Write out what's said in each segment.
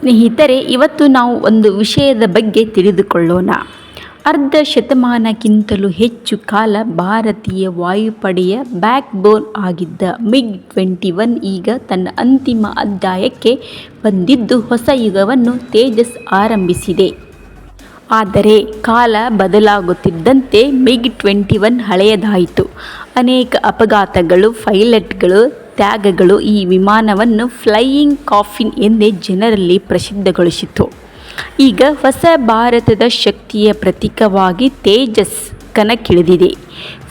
ಸ್ನೇಹಿತರೆ, ಇವತ್ತು ನಾವು ಒಂದು ವಿಷಯದ ಬಗ್ಗೆ ತಿಳಿದುಕೊಳ್ಳೋಣ. ಅರ್ಧ ಶತಮಾನಕ್ಕಿಂತಲೂ ಹೆಚ್ಚು ಕಾಲ ಭಾರತೀಯ ವಾಯುಪಡೆಯ ಬ್ಯಾಕ್ ಬೋನ್ ಆಗಿದ್ದ ಮಿಗ್ ಟ್ವೆಂಟಿ ಒನ್ ಈಗ ತನ್ನ ಅಂತಿಮ ಅಧ್ಯಾಯಕ್ಕೆ ಬಂದಿದ್ದು ಹೊಸ ಯುಗವನ್ನು ತೇಜಸ್ ಆರಂಭಿಸಿದೆ. ಆದರೆ ಕಾಲ ಬದಲಾಗುತ್ತಿದ್ದಂತೆ ಮಿಗ್ ಟ್ವೆಂಟಿ ಒನ್ ಹಳೆಯದಾಯಿತು. ಅನೇಕ ಅಪಘಾತಗಳು, ಪೈಲಟ್ಗಳು ತ್ಯಾಗಗಳು ಈ ವಿಮಾನವನ್ನು ಫ್ಲೈಯಿಂಗ್ ಕಾಫಿನ್ ಎಂದೇ ಜನರಲ್ಲಿ ಪ್ರಸಿದ್ಧಗೊಳಿಸಿತು. ಈಗ ಹೊಸ ಭಾರತದ ಶಕ್ತಿಯ ಪ್ರತೀಕವಾಗಿ ತೇಜಸ್ ಕಣಕ್ಕಿಳಿದಿದೆ.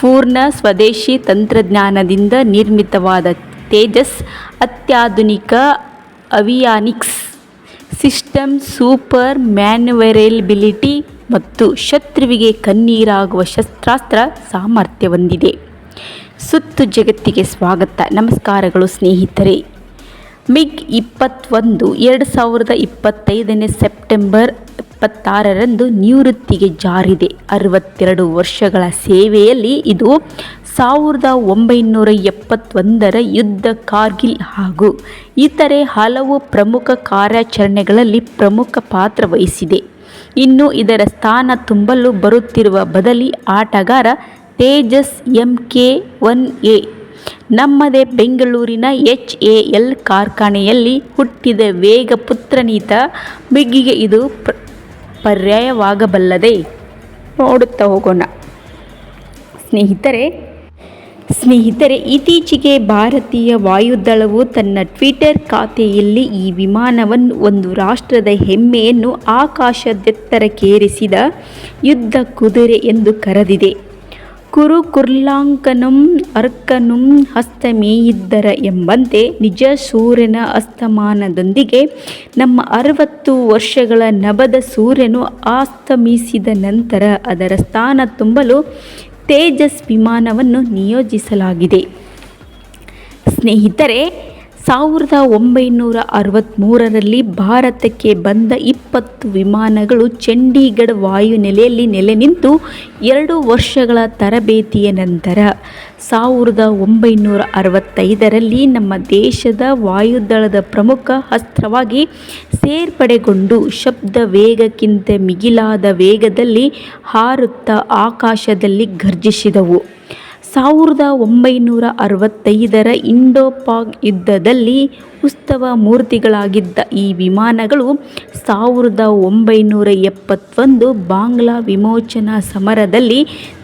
ಪೂರ್ಣ ಸ್ವದೇಶಿ ತಂತ್ರಜ್ಞಾನದಿಂದ ನಿರ್ಮಿತವಾದ ತೇಜಸ್ ಅತ್ಯಾಧುನಿಕ ಅವಿಯಾನಿಕ್ಸ್ ಸಿಸ್ಟಮ್ ಸೂಪರ್ ಮ್ಯಾನುವರೇಬಿಲಿಟಿ ಮತ್ತು ಶತ್ರುವಿಗೆ ಕಣ್ಣೀರಾಗುವ ಶಸ್ತ್ರಾಸ್ತ್ರ ಸಾಮರ್ಥ್ಯ ಹೊಂದಿದೆ. ಸುತ್ತು ಜಗತ್ತಿಗೆ ಸ್ವಾಗತ. ನಮಸ್ಕಾರಗಳು ಸ್ನೇಹಿತರೆ. ಮಿಗ್ ಇಪ್ಪತ್ತೊಂದು, ಎರಡು ಸಾವಿರದ ಇಪ್ಪತ್ತೈದನೇ ಸೆಪ್ಟೆಂಬರ್ ಇಪ್ಪತ್ತಾರರಂದು ನಿವೃತ್ತಿಗೆ ಜಾರಿದೆ. ಅರವತ್ತೆರಡು ವರ್ಷಗಳ ಸೇವೆಯಲ್ಲಿ ಇದು ಸಾವಿರದ ಒಂಬೈನೂರ ಎಪ್ಪತ್ತೊಂದರ ಯುದ್ಧ ಕಾರ್ಗಿಲ್ ಹಾಗೂ ಇತರೆ ಹಲವು ಪ್ರಮುಖ ಕಾರ್ಯಾಚರಣೆಗಳಲ್ಲಿ ಪ್ರಮುಖ ಪಾತ್ರ ವಹಿಸಿದೆ. ಇನ್ನು ಇದರ ಸ್ಥಾನ ತುಂಬಲು ಬರುತ್ತಿರುವ ಬದಲಿ ಆಟಗಾರ Tejas M K one A. ನಮ್ಮದೇ ಬೆಂಗಳೂರಿನ ಎಚ್ ಎ ಎಲ್ ಕಾರ್ಖಾನೆಯಲ್ಲಿ ಹುಟ್ಟಿದ ವೇಗ ಪುತ್ರನೀತ ಬಿಗ್ಗಿಗೆ ಇದು ಪ್ರ, ಪರ್ಯಾಯವಾಗಬಲ್ಲದೆ. ನೋಡುತ್ತಾ ಹೋಗೋಣ. ಸ್ನೇಹಿತರೆ ಸ್ನೇಹಿತರೆ, ಇತ್ತೀಚೆಗೆ ಭಾರತೀಯ ವಾಯುದಳವು ತನ್ನ ಟ್ವಿಟರ್ ಖಾತೆಯಲ್ಲಿ ಈ ವಿಮಾನವನ್ನು, ಒಂದು ರಾಷ್ಟ್ರದ ಹೆಮ್ಮೆಯನ್ನು ಆಕಾಶದೆತ್ತರಕ್ಕೇರಿಸಿದ ಯುದ್ಧ ಕುದುರೆ ಎಂದು ಕರೆದಿದೆ. ಕುರು ಕುರ್ಲಾಂಕನಂ ಅರ್ಕನುಂ ಹಸ್ತಮೇಯಿದ್ದರ ಎಂಬಂತೆ ನಿಜ ಸೂರ್ಯನ ಅಸ್ತಮಾನದೊಂದಿಗೆ ನಮ್ಮ ಅರವತ್ತು ವರ್ಷಗಳ ನಭದ ಸೂರ್ಯನು ಅಸ್ತಮಿಸಿದ ನಂತರ ಅದರ ಸ್ಥಾನ ತುಂಬಲು ತೇಜಸ್ ವಿಮಾನವನ್ನು ನಿಯೋಜಿಸಲಾಗಿದೆ. ಸ್ನೇಹಿತರೆ ಸಾವಿರದ ಒಂಬೈನೂರ ಅರವತ್ತ್ಮೂರರಲ್ಲಿ ಭಾರತಕ್ಕೆ ಬಂದ ಇಪ್ಪತ್ತು ವಿಮಾನಗಳು ಚಂಡೀಗಢ ವಾಯುನೆಲೆಯಲ್ಲಿ ನೆಲೆ ನಿಂತು ಎರಡು ವರ್ಷಗಳ ತರಬೇತಿಯ ನಂತರ ಸಾವಿರದ ಒಂಬೈನೂರ ಅರವತ್ತೈದರಲ್ಲಿ ನಮ್ಮ ದೇಶದ ವಾಯುದಳದ ಪ್ರಮುಖ ಅಸ್ತ್ರವಾಗಿ ಸೇರ್ಪಡೆಗೊಂಡು ಶಬ್ದ ವೇಗಕ್ಕಿಂತ ಮಿಗಿಲಾದ ವೇಗದಲ್ಲಿ ಹಾರುತ್ತಾ ಆಕಾಶದಲ್ಲಿ ಘರ್ಜಿಸಿದವು. ಸಾವಿರದ ಒಂಬೈನೂರ ಅರವತ್ತೈದರ ಇಂಡೋಪಾಕ್ ಯುದ್ಧದಲ್ಲಿ ಉತ್ಸವ ಮೂರ್ತಿಗಳಾಗಿದ್ದ ಈ ವಿಮಾನಗಳು ಸಾವಿರದ ಒಂಬೈನೂರ ಎಪ್ಪತ್ತೊಂದು ಬಾಂಗ್ಲಾ ವಿಮೋಚನಾ ಸಮರದಲ್ಲಿ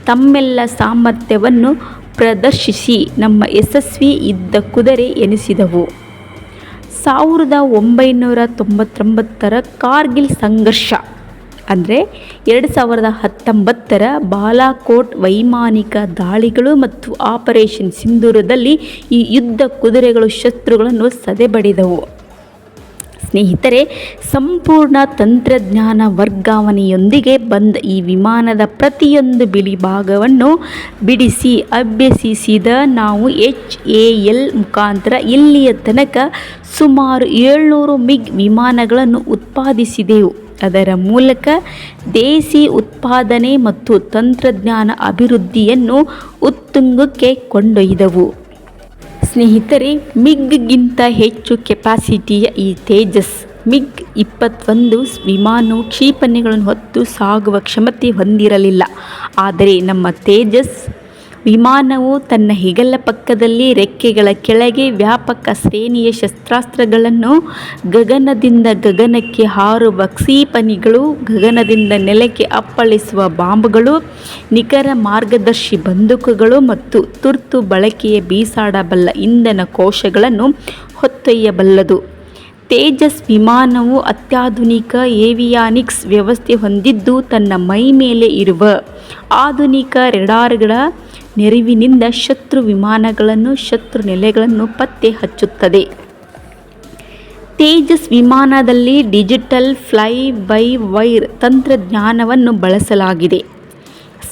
ತಮ್ಮೆಲ್ಲ ಸಾಮರ್ಥ್ಯವನ್ನು ಪ್ರದರ್ಶಿಸಿ ನಮ್ಮ ಯಶಸ್ವಿ ಇದ್ದ ಕುದುರೆ ಎನಿಸಿದವು. ಸಾವಿರದ ಒಂಬೈನೂರ ತೊಂಬತ್ತೊಂಬತ್ತರ ಕಾರ್ಗಿಲ್ ಸಂಘರ್ಷ ಅಂದರೆ ಎರಡು ಸಾವಿರದ ಹತ್ತೊಂಬತ್ತರ ಬಾಲಾಕೋಟ್ ವೈಮಾನಿಕ ದಾಳಿಗಳು ಮತ್ತು ಆಪರೇಷನ್ ಸಿಂಧೂರದಲ್ಲಿ ಈ ಯುದ್ಧ ಕುದುರೆಗಳು ಶತ್ರುಗಳನ್ನು ಸದೆಬಡಿದವು. ಸ್ನೇಹಿತರೆ, ಸಂಪೂರ್ಣ ತಂತ್ರಜ್ಞಾನ ವರ್ಗಾವಣೆಯೊಂದಿಗೆ ಬಂದ ಈ ವಿಮಾನದ ಪ್ರತಿಯೊಂದು ಬಿಳಿ ಭಾಗವನ್ನು ಬಿಡಿಸಿ ಅಭ್ಯಸಿಸಿದ ನಾವು ಎಚ್ ಎ ಎಲ್ ಮುಖಾಂತರ ಇಲ್ಲಿಯ ತನಕ ಸುಮಾರು ಏಳ್ನೂರು ಮಿಗ್ ವಿಮಾನಗಳನ್ನು ಉತ್ಪಾದಿಸಿದೆವು. ಅದರ ಮೂಲಕ ದೇಸಿ ಉತ್ಪಾದನೆ ಮತ್ತು ತಂತ್ರಜ್ಞಾನ ಅಭಿವೃದ್ಧಿಯನ್ನು ಉತ್ತುಂಗಕ್ಕೆ ಕೊಂಡೊಯ್ದವು. ಸ್ನೇಹಿತರೆ ಮಿಗ್ಗಿಂತ ಹೆಚ್ಚು ಕೆಪಾಸಿಟಿಯ ಈ ತೇಜಸ್, ಮಿಗ್ ಇಪ್ಪತ್ತೊಂದು ವಿಮಾನವು ಕ್ಷಿಪಣಿಗಳನ್ನು ಹೊತ್ತು ಸಾಗುವ ಕ್ಷಮತೆ ಹೊಂದಿರಲಿಲ್ಲ. ಆದರೆ ನಮ್ಮ ತೇಜಸ್ ವಿಮಾನವು ತನ್ನ ಹೆಗಲ ಪಕ್ಕದಲ್ಲಿ ರೆಕ್ಕೆಗಳ ಕೆಳಗೆ ವ್ಯಾಪಕ ಶ್ರೇಣಿಯ ಶಸ್ತ್ರಾಸ್ತ್ರಗಳನ್ನು ಗಗನದಿಂದ ಗಗನಕ್ಕೆ ಹಾರುವ ಕ್ಷಿಪಣಿಗಳು, ಗಗನದಿಂದ ನೆಲಕ್ಕೆ ಅಪ್ಪಳಿಸುವ ಬಾಂಬ್ಗಳು, ನಿಖರ ಮಾರ್ಗದರ್ಶಿ ಬಂದೂಕುಗಳು ಮತ್ತು ತುರ್ತು ಬಳಕೆಯ ಬೀಸಾಡಬಲ್ಲ ಇಂಧನ ಕೋಶಗಳನ್ನು ಹೊತ್ತೊಯ್ಯಬಲ್ಲದು. ತೇಜಸ್ ವಿಮಾನವು ಅತ್ಯಾಧುನಿಕ ಏವಿಯಾನಿಕ್ಸ್ ವ್ಯವಸ್ಥೆ ಹೊಂದಿದ್ದು ತನ್ನ ಮೈ ಮೇಲೆ ಇರುವ ಆಧುನಿಕ ರೆಡಾರ್ಗಳ ನೆರವಿನಿಂದ ಶತ್ರು ವಿಮಾನಗಳನ್ನು, ಶತ್ರು ನೆಲೆಗಳನ್ನು ಪತ್ತೆ ಹಚ್ಚುತ್ತದೆ. ತೇಜಸ್ ವಿಮಾನದಲ್ಲಿ ಡಿಜಿಟಲ್ ಫ್ಲೈ ಬೈ ವೈರ್ ತಂತ್ರಜ್ಞಾನವನ್ನು ಬಳಸಲಾಗಿದೆ.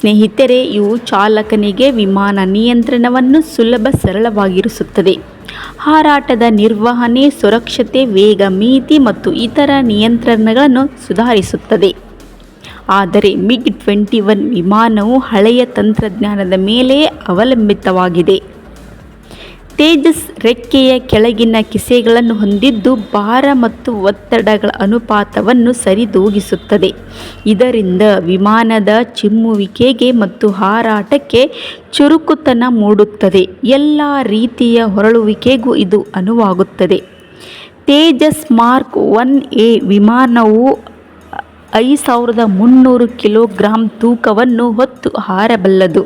ಸ್ನೇಹಿತರೆ, ಇವು ಚಾಲಕನಿಗೆ ವಿಮಾನ ನಿಯಂತ್ರಣವನ್ನು ಸುಲಭ ಸರಳವಾಗಿರಿಸುತ್ತದೆ. ಹಾರಾಟದ ನಿರ್ವಹಣೆ, ಸುರಕ್ಷತೆ, ವೇಗ, ಮಿತಿ ಮತ್ತು ಇತರ ನಿಯಂತ್ರಣಗಳನ್ನು ಸುಧಾರಿಸುತ್ತದೆ. ಆದರೆ ಮಿಗ್ ಟ್ವೆಂಟಿ ಒನ್ ವಿಮಾನವು ಹಳೆಯ ತಂತ್ರಜ್ಞಾನದ ಮೇಲೆ ಅವಲಂಬಿತವಾಗಿದೆ. ತೇಜಸ್ ರೆಕ್ಕೆಯ ಕೆಳಗಿನ ಕಿಸೆಗಳನ್ನು ಹೊಂದಿದ್ದು ಭಾರ ಮತ್ತು ಒತ್ತಡಗಳ ಅನುಪಾತವನ್ನು ಸರಿದೂಗಿಸುತ್ತದೆ. ಇದರಿಂದ ವಿಮಾನದ ಚಿಮ್ಮುವಿಕೆಗೆ ಮತ್ತು ಹಾರಾಟಕ್ಕೆ ಚುರುಕುತನ ಮೂಡುತ್ತದೆ. ಎಲ್ಲ ರೀತಿಯ ಹೊರಳುವಿಕೆಗೂ ಇದು ಅನುವಾಗುತ್ತದೆ. ತೇಜಸ್ ಮಾರ್ಕ್ ಒನ್ ಎ ವಿಮಾನವು ಐ ಸಾವಿರದ ಮುನ್ನೂರು ಕಿಲೋಗ್ರಾಂ ತೂಕವನ್ನು ಹೊತ್ತು ಹಾರಬಲ್ಲದು.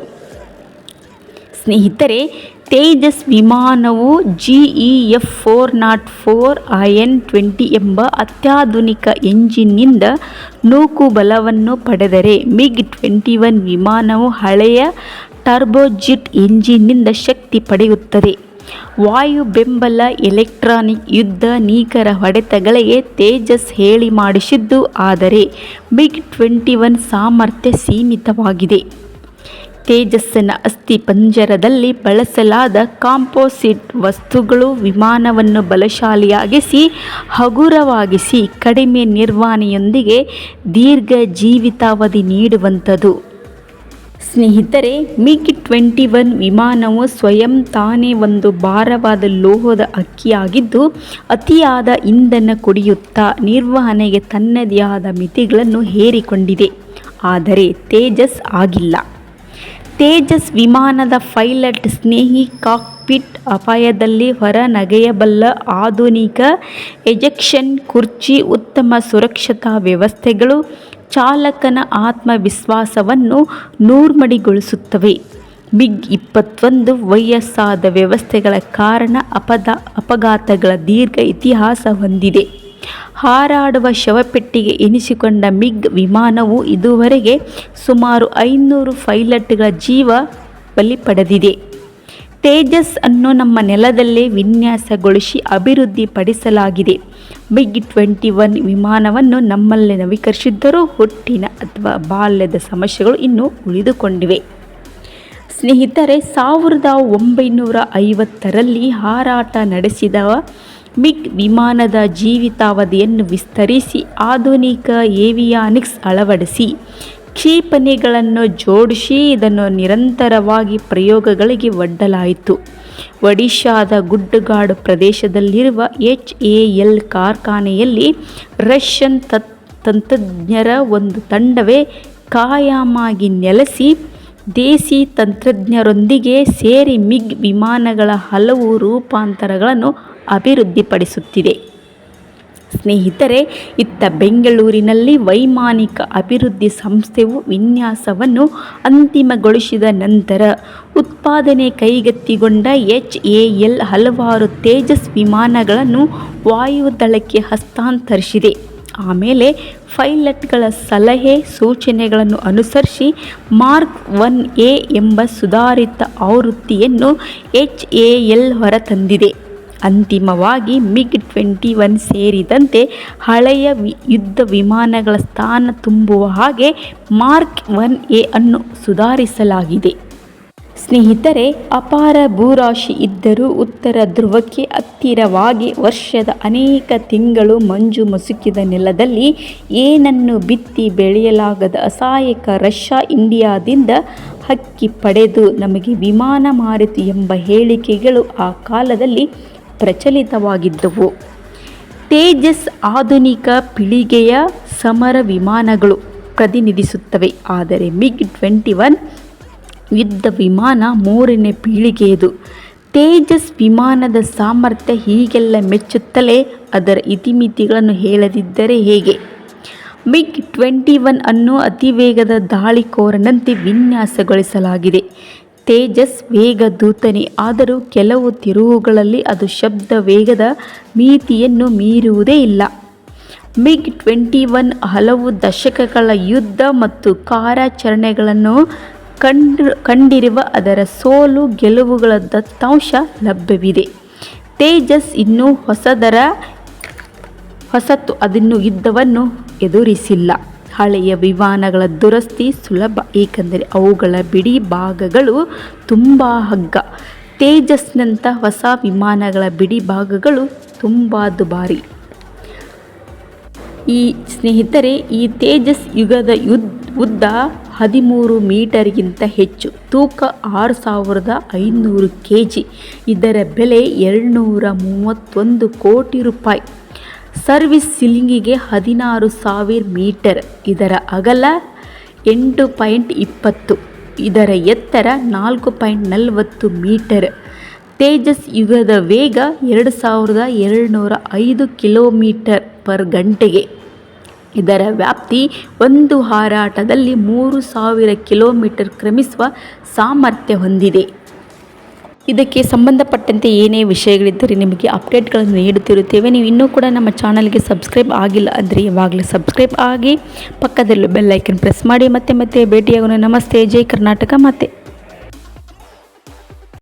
ಸ್ನೇಹಿತರೆ, ತೇಜಸ್ ವಿಮಾನವು G E F four naught four I N twenty ಎಂಬ ಅತ್ಯಾಧುನಿಕ ಎಂಜಿನ್ನಿಂದ ನೂಕು ಬಲವನ್ನು ಪಡೆದರೆ ಮಿಗ್ ಟ್ವೆಂಟಿ ಒನ್ ವಿಮಾನವು ಹಳೆಯ ಟರ್ಬೋಜಿಟ್ ಎಂಜಿನ್ನಿಂದ ಶಕ್ತಿ ಪಡೆಯುತ್ತದೆ. ವಾಯು ಬೆಂಬಲ ಎಲೆಕ್ಟ್ರಾನಿಕ್ ಯುದ್ಧ ನೀಕರ ಹೊಡೆತಗಳಿಗೆ ತೇಜಸ್ ಹೇಳಿ ಮಾಡಿಸಿದ್ದು. ಆದರೆ ಮಿಗ್ ಟ್ವೆಂಟಿ ಒನ್ ಸಾಮರ್ಥ್ಯ ಸೀಮಿತವಾಗಿದೆ. ತೇಜಸ್ಸಿನ ಅಸ್ಥಿಪಂಜರದಲ್ಲಿ ಬಳಸಲಾದ ಕಾಂಪೋಸಿಟ್ ವಸ್ತುಗಳು ವಿಮಾನವನ್ನು ಬಲಶಾಲಿಯಾಗಿಸಿ, ಹಗುರವಾಗಿಸಿ, ಕಡಿಮೆ ನಿರ್ವಹಣೆಯೊಂದಿಗೆ ದೀರ್ಘ ಜೀವಿತಾವಧಿ ನೀಡುವಂಥದ್ದು ಸ್ನೇಹಿತರೆ, ಮಿಗ್ ಟ್ವೆಂಟಿ ಒನ್ ವಿಮಾನವು ಸ್ವಯಂ ತಾನೇ ಒಂದು ಭಾರವಾದ ಲೋಹದ ಅಕ್ಕಿಯಾಗಿದ್ದು, ಅತಿಯಾದ ಇಂಧನ ಕುಡಿಯುತ್ತಾ ನಿರ್ವಹಣೆಗೆ ತನ್ನದೇ ಆದ ಮಿತಿಗಳನ್ನು ಹೇರಿಕೊಂಡಿದೆ. ಆದರೆ ತೇಜಸ್ ಆಗಿಲ್ಲ. ತೇಜಸ್ ವಿಮಾನದ ಪೈಲಟ್ ಸ್ನೇಹಿ ಕಾಕ್ಪಿಟ್ ಅಪಾಯದಲ್ಲಿ ಹೊರ ನಗೆಯಬಲ್ಲ ಆಧುನಿಕ ಎಜೆಕ್ಷನ್ ಕುರ್ಚಿ, ಉತ್ತಮ ಸುರಕ್ಷತಾ ವ್ಯವಸ್ಥೆಗಳು, ಚಾಲಕನ ಆತ್ಮವಿಶ್ವಾಸವನ್ನು ನೂರ್ಮಡಿಗೊಳಿಸುತ್ತವೆ. ಮಿಗ್ ಇಪ್ಪತ್ತೊಂದು ವಯಸ್ಸಾದ ವ್ಯವಸ್ಥೆಗಳ ಕಾರಣ ಅಪದ ಅಪಘಾತಗಳ ದೀರ್ಘ ಇತಿಹಾಸ ಹೊಂದಿದೆ. ಹಾರಾಡುವ ಶವಪೆಟ್ಟಿಗೆ ಎನಿಸಿಕೊಂಡ ಮಿಗ್ ವಿಮಾನವು ಇದುವರೆಗೆ ಸುಮಾರು ಐನೂರು ಪೈಲಟ್ಗಳ ಜೀವ ಬಲಿ ಪಡೆದಿದೆ. ತೇಜಸ್ ಅನ್ನು ನಮ್ಮ ನೆಲದಲ್ಲೇ ವಿನ್ಯಾಸಗೊಳಿಸಿ ಅಭಿವೃದ್ಧಿಪಡಿಸಲಾಗಿದೆ. ಮಿಗ್ ಟ್ವೆಂಟಿ ಒನ್ ವಿಮಾನವನ್ನು ನಮ್ಮಲ್ಲೇ ನವೀಕರಿಸಿದ್ದರೂ ಹುಟ್ಟಿನ ಅಥವಾ ಬಾಲ್ಯದ ಸಮಸ್ಯೆಗಳು ಇನ್ನೂ ಉಳಿದುಕೊಂಡಿವೆ. ಸ್ನೇಹಿತರೆ, ಸಾವಿರದ ಒಂಬೈನೂರ ಐವತ್ತರಲ್ಲಿ ಹಾರಾಟ ನಡೆಸಿದ ಮಿಗ್ ವಿಮಾನದ ಜೀವಿತಾವಧಿಯನ್ನು ವಿಸ್ತರಿಸಿ ಆಧುನಿಕ ಏವಿಯಾನಿಕ್ಸ್ ಅಳವಡಿಸಿ, ಕ್ಷಿಪಣಿಗಳನ್ನು ಜೋಡಿಸಿ ಇದನ್ನು ನಿರಂತರವಾಗಿ ಪ್ರಯೋಗಗಳಿಗೆ ಒಡ್ಡಲಾಯಿತು. ಒಡಿಶಾದ ಗುಡ್ಡಗಾಡು ಪ್ರದೇಶದಲ್ಲಿರುವ ಎಚ್ ಎ ಎಲ್ ಕಾರ್ಖಾನೆಯಲ್ಲಿ ರಷ್ಯನ್ ತತ್ ತಂತ್ರಜ್ಞರ ಒಂದು ತಂಡವೇ ಕಾಯಮಾಗಿ ನೆಲೆಸಿ ದೇಸಿ ತಂತ್ರಜ್ಞರೊಂದಿಗೆ ಸೇರಿ ಮಿಗ್ ವಿಮಾನಗಳ ಹಲವು ರೂಪಾಂತರಗಳನ್ನು ಅಭಿವೃದ್ಧಿಪಡಿಸುತ್ತಿದೆ. ಸ್ನೇಹಿತರೆ, ಇತ್ತ ಬೆಂಗಳೂರಿನಲ್ಲಿ ವೈಮಾನಿಕ ಅಭಿವೃದ್ಧಿ ಸಂಸ್ಥೆಯು ವಿನ್ಯಾಸವನ್ನು ಅಂತಿಮಗೊಳಿಸಿದ ನಂತರ ಉತ್ಪಾದನೆ ಕೈಗೆತ್ತಿಕೊಂಡ ಎಚ್ ಎ ಎಲ್ ಹಲವಾರು ತೇಜಸ್ ವಿಮಾನಗಳನ್ನು ವಾಯುದಳಕ್ಕೆ ಹಸ್ತಾಂತರಿಸಿದೆ. ಆಮೇಲೆ ಫೈಲಟ್ಗಳ ಸಲಹೆ ಸೂಚನೆಗಳನ್ನು ಅನುಸರಿಸಿ ಮಾರ್ಕ್ ಒನ್ ಎ ಎಂಬ ಸುಧಾರಿತ ಆವೃತ್ತಿಯನ್ನು ಎಚ್ ಎ ಎಲ್ ಹೊರತಂದಿದೆ ಅಂತಿಮವಾಗಿ ಮಿಗ್ ಟ್ವೆಂಟಿ ಒನ್ ಸೇರಿದಂತೆ ಹಳೆಯ ಯುದ್ಧ ವಿಮಾನಗಳ ಸ್ಥಾನ ತುಂಬುವ ಹಾಗೆ ಮಾರ್ಕ್ ಒನ್ ಎ ಅನ್ನು ಸುಧಾರಿಸಲಾಗಿದೆ. ಸ್ನೇಹಿತರೆ, ಅಪಾರ ಭೂರಾಶಿ ಇದ್ದರೂ ಉತ್ತರ ಧ್ರುವಕ್ಕೆ ಹತ್ತಿರವಾಗಿ ವರ್ಷದ ಅನೇಕ ತಿಂಗಳು ಮಂಜು ಮುಸುಕಿದ ನೆಲದಲ್ಲಿ ಏನನ್ನು ಬಿತ್ತಿ ಬೆಳೆಯಲಾಗದ ಅಸಹಾಯಕ ರಷ್ಯಾ ಇಂಡಿಯಾದಿಂದ ಹಕ್ಕಿ ಪಡೆದು ನಮಗೆ ವಿಮಾನ ಮಾರಿತು ಎಂಬ ಹೇಳಿಕೆಗಳು ಆ ಕಾಲದಲ್ಲಿ ಪ್ರಚಲಿತವಾಗಿದ್ದವು. ತೇಜಸ್ ಆಧುನಿಕ ಪೀಳಿಗೆಯ ಸಮರ ವಿಮಾನಗಳು ಪ್ರತಿನಿಧಿಸುತ್ತವೆ. ಆದರೆ, ಮಿಗ್ ಟ್ವೆಂಟಿ ಒನ್ ಯುದ್ಧ ವಿಮಾನ ಮೂರನೇ ಪೀಳಿಗೆಯದು. ತೇಜಸ್ ವಿಮಾನದ ಸಾಮರ್ಥ್ಯ ಹೀಗೆಲ್ಲ ಮೆಚ್ಚುತ್ತಲೇ ಅದರ ಇತಿಮಿತಿಗಳನ್ನು ಹೇಳದಿದ್ದರೆ ಹೇಗೆ? ಮಿಗ್ ಟ್ವೆಂಟಿ ಒನ್ ಅನ್ನು ಅತಿವೇಗದ ದಾಳಿಕೋರನಂತೆ ವಿನ್ಯಾಸಗೊಳಿಸಲಾಗಿದೆ. ತೇಜಸ್ ವೇಗ ದೂತನೇ, ಆದರೂ ಕೆಲವು ತಿರುವುಗಳಲ್ಲಿ ಅದು ಶಬ್ದ ವೇಗದ ಮಿತಿಯನ್ನು ಮೀರುವುದೇ ಇಲ್ಲ. ಮಿಗ್ ಟ್ವೆಂಟಿ ಒನ್ ಹಲವು ದಶಕಗಳ ಯುದ್ಧ ಮತ್ತು ಕಾರ್ಯಾಚರಣೆಗಳನ್ನು ಕಂಡು, ಕಂಡಿರುವ ಅದರ ಸೋಲು ಗೆಲುವುಗಳ ದತ್ತಾಂಶ ಲಭ್ಯವಿದೆ. ತೇಜಸ್ ಇನ್ನೂ ಹೊಸದರ ಹೊಸತು ಅದನ್ನು ಯುದ್ಧವನ್ನು ಎದುರಿಸಿಲ್ಲ. ಹಳೆಯ ವಿಮಾನಗಳ ದುರಸ್ತಿ ಸುಲಭ, ಏಕೆಂದರೆ ಅವುಗಳ ಬಿಡಿ ಭಾಗಗಳು ತುಂಬ ಹಗ್ಗ. ತೇಜಸ್ನಂಥ ಹೊಸ ವಿಮಾನಗಳ ಬಿಡಿ ಭಾಗಗಳು ತುಂಬ ದುಬಾರಿ. ಈ ಸ್ನೇಹಿತರೆ, ಈ ತೇಜಸ್ ಯುಗದ ಯುದ್ಧ ಉದ್ದ ಹದಿಮೂರು ಮೀಟರ್ಗಿಂತ ಹೆಚ್ಚು. ತೂಕ ಆರು ಸಾವಿರದ ಐನೂರು ಕೆ ಜಿ ಇದರ ಬೆಲೆ ಎರಡುನೂರ ಮೂವತ್ತೊಂದು ಕೋಟಿ ರೂಪಾಯಿ. ಸರ್ವಿಸ್ ಸಿಲಿಂಗಿಗೆ ಹದಿನಾರು ಸಾವಿರ ಮೀಟರ್. ಇದರ ಅಗಲ ಎಂಟು ಪಾಯಿಂಟ್ ಇಪ್ಪತ್ತು. ಇದರ ಎತ್ತರ ನಾಲ್ಕು ಪಾಯಿಂಟ್ ನಲವತ್ತು ಮೀಟರ್. ತೇಜಸ್ ಯುಗದ ವೇಗ ಎರಡು ಸಾವಿರದ ಎರಡುನೂರ ಐದು ಕಿಲೋಮೀಟರ್ ಪರ್ ಗಂಟೆಗೆ. ಇದರ ವ್ಯಾಪ್ತಿ ಒಂದು ಹಾರಾಟದಲ್ಲಿ ಮೂರು ಸಾವಿರ ಕಿಲೋಮೀಟರ್ ಕ್ರಮಿಸುವ ಸಾಮರ್ಥ್ಯ ಹೊಂದಿದೆ. ಇದಕ್ಕೆ ಸಂಬಂಧಪಟ್ಟಂತೆ ಏನೇ ವಿಷಯಗಳಿದ್ದರೆ ನಿಮಗೆ ಅಪ್ಡೇಟ್ಗಳನ್ನು ನೀಡುತ್ತಿರುತ್ತೇವೆ. ನೀವು ಇನ್ನೂ ಕೂಡ ನಮ್ಮ ಚಾನಲ್ಗೆ ಸಬ್ಸ್ಕ್ರೈಬ್ ಆಗಿಲ್ಲ ಅಂದರೆ ಇವಾಗಲೇ ಸಬ್ಸ್ಕ್ರೈಬ್ ಆಗಿ ಪಕ್ಕದಲ್ಲೂ ಬೆಲ್ಲೈಕನ್ ಪ್ರೆಸ್ ಮಾಡಿ. ಮತ್ತೆ ಮತ್ತೆ ಭೇಟಿಯಾಗೋಣ. ನಮಸ್ತೆ. ಜೈ ಕರ್ನಾಟಕ. ಮತ್ತೆ.